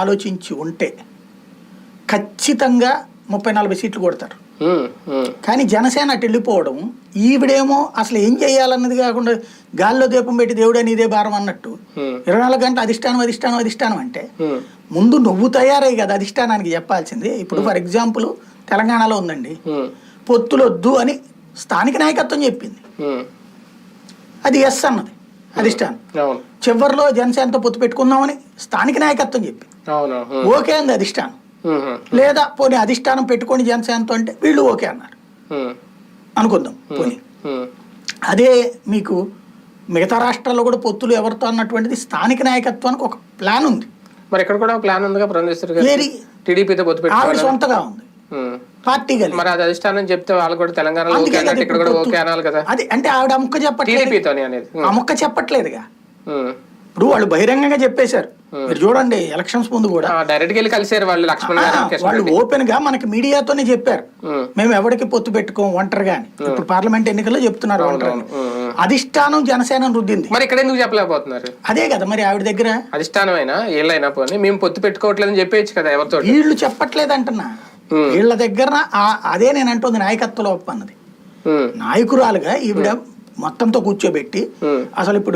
ఆలోచించి ఉంటే ఖచ్చితంగా ముప్పై నలభై సీట్లు కొడతారు. కానీ జనసేన అటు వెళ్ళిపోవడం ఈవిడేమో అసలు ఏం చేయాలన్నది కాకుండా గాల్లో దీపం పెట్టి దేవుడే నీదే భారం అన్నట్టు ఇరవై నాలుగు గంటలు అధిష్టానం అధిష్టానం అధిష్టానం అంటే ముందు నువ్వు తయారై కదా అధిష్టానానికి చెప్పాల్సింది. ఇప్పుడు ఫర్ ఎగ్జాంపుల్ తెలంగాణలో ఉందండి. పొత్తులొద్దు అని స్థానిక నాయకత్వం చెప్పింది. అది ఎస్ అన్నది అధిష్టానం. చివరిలో జనసేనతో పొత్తు పెట్టుకుందామని స్థానిక నాయకత్వం చెప్పింది. ఓకే అంది అధిష్టానం. లేదా పోనీ అధిష్టానం పెట్టుకొని జనసేనతో అంటే వీళ్ళు ఓకే అన్నారు. అనుకుందాం పోనీ. అదే మీకు మిగతా రాష్ట్రాల్లో కూడా పొత్తులు ఎవరితో అన్నటువంటిది స్థానిక నాయకత్వానికి ఒక ప్లాన్ ఉంది. మరి ఇక్కడ కూడా ప్లాన్ ఉందిగా గారు? ఏరి టీడీపీతో పొత్తు ఆవిడ సొంతగా ఉంది. పార్టీ మరి అది అధిష్టానం చెప్తే వాళ్ళు కూడా తెలంగాణలో ఇక్కడ కూడా ఓకే అనాలి కదా? అది అంటే ఆవిడ ఆ ముక్క చెప్పట్లేదు. అనేది. ముక్క చెప్పట్లేదుగా. ఇప్పుడు వాళ్ళు బహిరంగంగా చెప్పేశారు. మీరు చూడండి ఎలక్షన్స్ ముందు కూడా డైరెక్ట్ వెళ్ళి కలిసారు వాళ్ళు లక్ష్మణ్ వాళ్ళు ఓపెన్గా మనకి మీడియాతోనే చెప్పారు. మేము ఎవరికి పొత్తు పెట్టుకోం ఒంటరిగా అని ఇప్పుడు పార్లమెంట్ ఎన్నికల్లో చెప్తున్నారు ఒంటరిగా ఉమ్. అధిష్టానం జనసేన రుద్దింది. మరి ఇక్కడ ఎందుకు చెప్పలేకపోతున్నారు? అదే కదా మరి ఆవిడ దగ్గర. అధిష్టానం అయినా ఏళ్ళైనా పోనీ. మేము పొత్తు పెట్టుకోవట్లేదని చెప్పేయచ్చు కదా ఎవరితో వీళ్ళు చెప్పట్లేదు అంటున్నా. వీళ్ళ దగ్గర అదే నేను అంటుంది నాయకత్వ లోపం అన్నది. ఉమ్, నాయకురాలుగా ఈవిడ మొత్తంతో కూర్చోబెట్టి. అసలు ఇప్పుడు